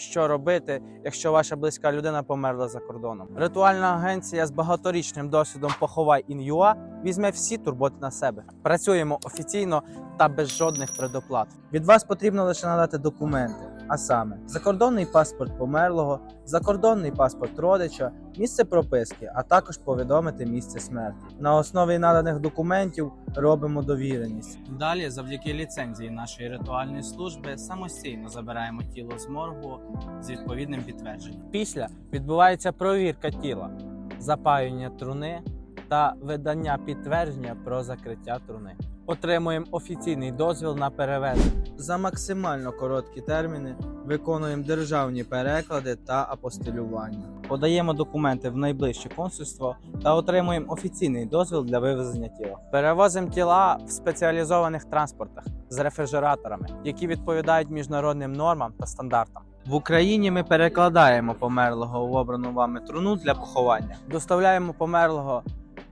що робити, якщо ваша близька людина померла за кордоном. Ритуальна агенція з багаторічним досвідом поховай ін'юа візьме всі турботи на себе. Працюємо офіційно та без жодних предоплат. Від вас потрібно лише надати документи, а саме закордонний паспорт померлого, закордонний паспорт родича, місце прописки, а також повідомити місце смерті. На основі наданих документів робимо довіреність. Далі, завдяки ліцензії нашої ритуальної служби, самостійно забираємо тіло з моргу з відповідним підтвердженням. Після відбувається провірка тіла, запаювання труни та видання підтвердження про закриття труни. Отримуємо офіційний дозвіл на перевезення. За максимально короткі терміни виконуємо державні переклади та апостилювання. Подаємо документи в найближче консульство та отримуємо офіційний дозвіл для вивезення тіла. Перевозимо тіла в спеціалізованих транспортах з рефрижераторами, які відповідають міжнародним нормам та стандартам. В Україні ми перекладаємо померлого в обрану вами труну для поховання. Доставляємо померлого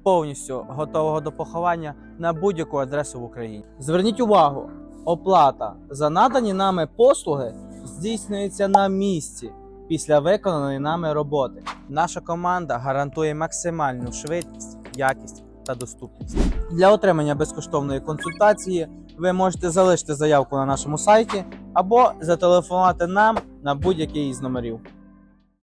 повністю готового до поховання на будь-яку адресу в Україні. Зверніть увагу, оплата за надані нами послуги здійснюється на місці після виконаної нами роботи. Наша команда гарантує максимальну швидкість, якість та доступність. Для отримання безкоштовної консультації ви можете залишити заявку на нашому сайті або зателефонувати нам на будь-який із номерів.